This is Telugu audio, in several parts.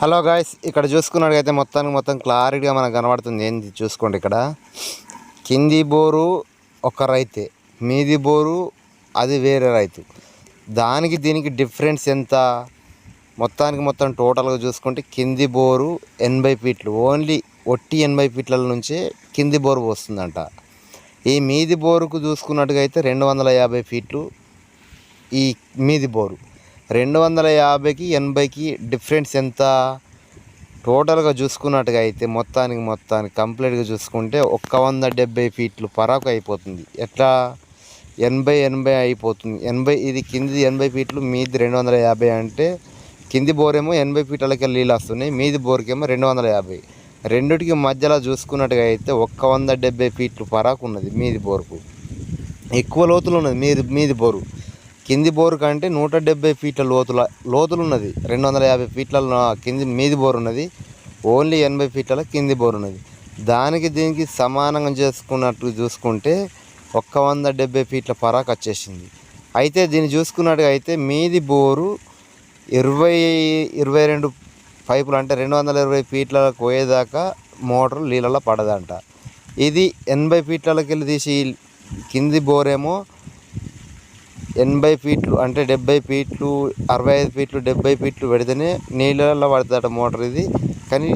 హలో గాయస్ ఇక్కడ చూసుకున్నట్టయితే మొత్తానికి మొత్తం క్లారిటీగా మనకు కనబడుతుంది. ఏంది చూసుకోండి ఇక్కడ. కింది బోరు ఒక రైతే మీది బోరు అది వేరే రైతు. దానికి దీనికి డిఫరెన్స్ ఎంత? మొత్తానికి మొత్తం టోటల్గా చూసుకుంటే కింది బోరు ఎనభై ఫీట్లు ఓన్లీ ఒట్టి ఎనభై ఫీట్ల నుంచే కింది బోరు వస్తుందంట ఈ మీది బోరుకు చూసుకున్నట్టుగా అయితే రెండు వందల యాభై ఫీట్లు ఈ మీది బోరు. రెండు వందల యాభైకి ఎనభైకి డిఫరెన్స్ ఎంత? టోటల్గా చూసుకున్నట్టుగా అయితే మొత్తానికి మొత్తానికి కంప్లీట్గా చూసుకుంటే ఒక్క వంద డెబ్బై ఫీట్లు పరాకు అయిపోతుంది. ఎట్లా? ఎనభై ఎనభై అయిపోతుంది. ఎనభై ఇది కింది ఎనభై ఫీట్లు మీది రెండు వందల యాభై అంటే కింది బోరేమో ఎనభై ఫీట్లకి నీళ్ళు వస్తున్నాయి మీది బోర్కేమో రెండు వందల యాభై. రెండిటికి మధ్యలో చూసుకున్నట్టుగా అయితే ఒక్క వంద డెబ్బై ఫీట్లు పరాకు ఉన్నది మీది బోరుకు. ఎక్కువ లోతులు ఉన్నది మీది మీది బోరు. కింది బోరు కంటే నూట డెబ్బై ఫీట్ల లోతుల లోతులు ఉన్నది రెండు వందల యాభై ఫీట్ల కింది మీది బోరు ఉన్నది ఓన్లీ ఎనభై ఫీట్ల కింది బోరు ఉన్నది దానికి దీనికి సమానంగా చేసుకున్నట్టు చూసుకుంటే ఒక్క వంద డెబ్బై ఫీట్ల పరాకు వచ్చేసింది. అయితే దీన్ని చూసుకున్నట్టుగా అయితే మీది బోరు ఇరవై ఇరవై రెండు పైపులు అంటే రెండు వందల ఇరవై ఫీట్లకు పోయేదాకా మోటార్ నీళ్ళలో పడదంట. ఇది ఎనభై ఫీట్లకి వెళ్ళి తీసి కింది బోరేమో ఎనభై ఫీట్లు అంటే డెబ్బై ఫీట్లు అరవై ఐదు ఫీట్లు డెబ్బై ఫీట్లు పెడితేనే నీళ్ళల్లో పడుతుందట మోటార్ ఇది. కానీ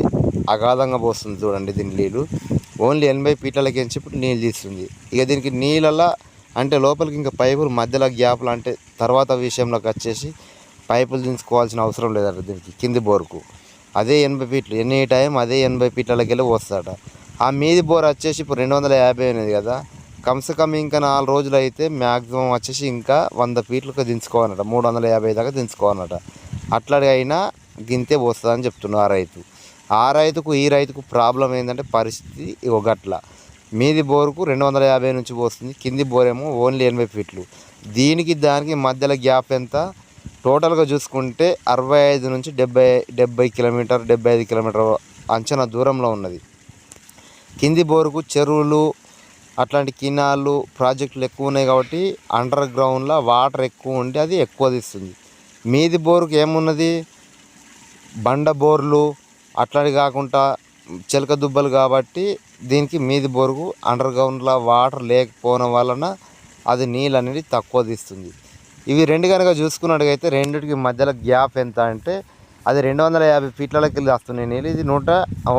అగాధంగా పోస్తుంది చూడండి దీని నీళ్ళు. ఓన్లీ ఎనభై ఫీట్లకి ఎంచి ఇప్పుడు నీళ్ళు తీస్తుంది. ఇక దీనికి నీళ్ళల్లో అంటే లోపలికి ఇంకా పైపులు మధ్యలో గ్యాప్లు అంటే తర్వాత విషయంలోకి వచ్చేసి పైపులు తీసుకోవాల్సిన అవసరం లేదట దీనికి కింది బోర్కు. అదే ఎనభై ఫీట్లు ఎనీ టైం అదే ఎనభై ఫీట్లకి వెళ్ళి వస్తాడట ఆ మీది బోర్ వచ్చేసి ఇప్పుడు రెండు వందల యాభై అనేది కదా. కమ్సే కమ్ ఇంకా నాలుగు రోజులు అయితే మ్యాక్సిమం వచ్చేసి ఇంకా వంద ఫీట్లకు దించుకోవాలన్నట మూడు వందల యాభై దాకా దించుకోవాలన్నట అట్లాగే అయినా గింతే పోస్తుందని చెప్తున్నారు ఆ రైతు. ఆ రైతుకు ఈ రైతుకు ప్రాబ్లం ఏంటంటే పరిస్థితి ఒక గట్ల మీది బోరుకు రెండు వందల యాభై నుంచి పోస్తుంది కింది బోరేమో ఓన్లీ ఎనభై ఫీట్లు దీనికి దానికి మధ్యలో గ్యాప్ ఎంత? టోటల్గా చూసుకుంటే అరవై ఐదు నుంచి డెబ్బై డెబ్బై కిలోమీటర్ డెబ్బై ఐదు కిలోమీటర్ అంచనా దూరంలో ఉన్నది. కింది బోరుకు చెరువులు అట్లాంటి కినాలు ప్రాజెక్టులు ఎక్కువ ఉన్నాయి కాబట్టి అండర్ గ్రౌండ్లో వాటర్ ఎక్కువ ఉండి అది ఎక్కువ తీస్తుంది. మీది బోరుకు ఏమున్నది? బండ బోర్లు అట్లాంటివి కాకుండా చిలక దుబ్బలు కాబట్టి దీనికి మీది బోరుకు అండర్ గ్రౌండ్లో వాటర్ లేకపోవడం వలన అది నీళ్ళు అనేది తక్కువ తీస్తుంది. ఇవి రెండు కనుక చూసుకున్నట్టుగైతే రెండిటికి మధ్యలో గ్యాప్ ఎంత అంటే అది రెండు వందల యాభై ఫీట్లకి వెళ్ళి వస్తున్నాయి నీళ్ళు. ఇది నూట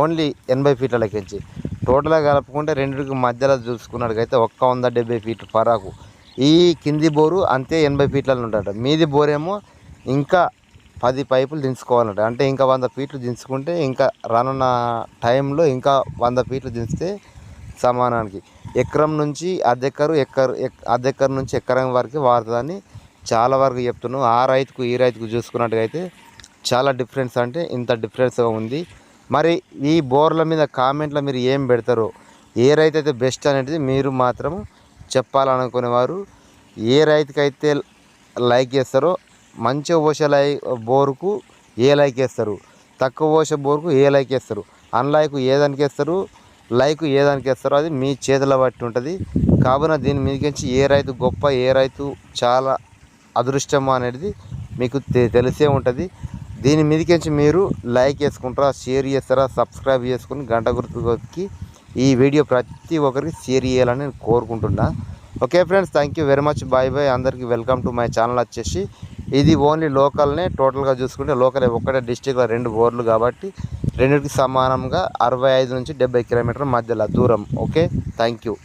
ఓన్లీ ఎనభై ఫీట్లకి వెళ్ళి టోటల్గా కలుపుకుంటే రెండింటికి మధ్యలో చూసుకున్నట్టుగైతే ఒక్క వంద డెబ్బై ఫీట్లు పరాకు. ఈ కింది బోరు అంతే ఎనభై ఫీట్లలో ఉంటాడట మీది బోరేమో ఇంకా పది పైపులు దించుకోవాలంట. అంటే ఇంకా వంద ఫీట్లు దించుకుంటే ఇంకా రానున్న టైంలో ఇంకా వంద ఫీట్లు దించితే సమానానికి. ఎకరం నుంచి అర్ధెక్కరు ఎక్కరు ఎక్- అర్ధెక్కరు నుంచి ఎకరం వరకు వాడుతుందని చాలా వరకు చెప్తున్నాను ఆ రైతుకు ఈ రైతుకు చూసుకున్నట్టుగైతే చాలా డిఫరెన్స్ అంటే ఇంత డిఫరెన్స్గా ఉంది. మరి ఈ బోర్ల మీద కామెంట్లో మీరు ఏం పెడతారో ఏ రైతు అయితే బెస్ట్ అనేది మీరు మాత్రం చెప్పాలనుకునేవారు. ఏ రైతుకైతే లైక్ చేస్తారో మంచిగా పోసే లై బోరుకు ఏ లైక్ వేస్తారు తక్కువ పోసే బోరుకు ఏ లైక్ వేస్తారు అన్లైక్ ఏ దానికి వేస్తారు? లైక్ ఏ దానికి వేస్తారో అది మీ చేతుల బట్టి ఉంటుంది. కావున దీని మీదకించి ఏ రైతు గొప్ప ఏ రైతు చాలా అదృష్టం అనేది మీకు తె- తెలిసే ఉంటుంది. దీని మీదకించి మీరు లైక్ చేసుకుంటారా షేర్ చేస్తారా సబ్స్క్రైబ్ చేసుకుని గంట గుర్తుకి ఈ వీడియో ప్రతి ఒక్కరికి షేర్ చేయాలని నేను కోరుకుంటున్నా. Okay friends thank you very much. Bye bye. అందరికీ వెల్కమ్ టు మై ఛానల్ వచ్చేసి ఇది ఓన్లీ లోకల్నే టోటల్గా చూసుకుంటే లోకల్ ఒక్కటే డిస్టిక్లో రెండు బోర్లు కాబట్టి రెండింటికి సమానంగా అరవై ఐదు నుంచి డెబ్బై కిలోమీటర్ మధ్యలో దూరం. Okay thank you.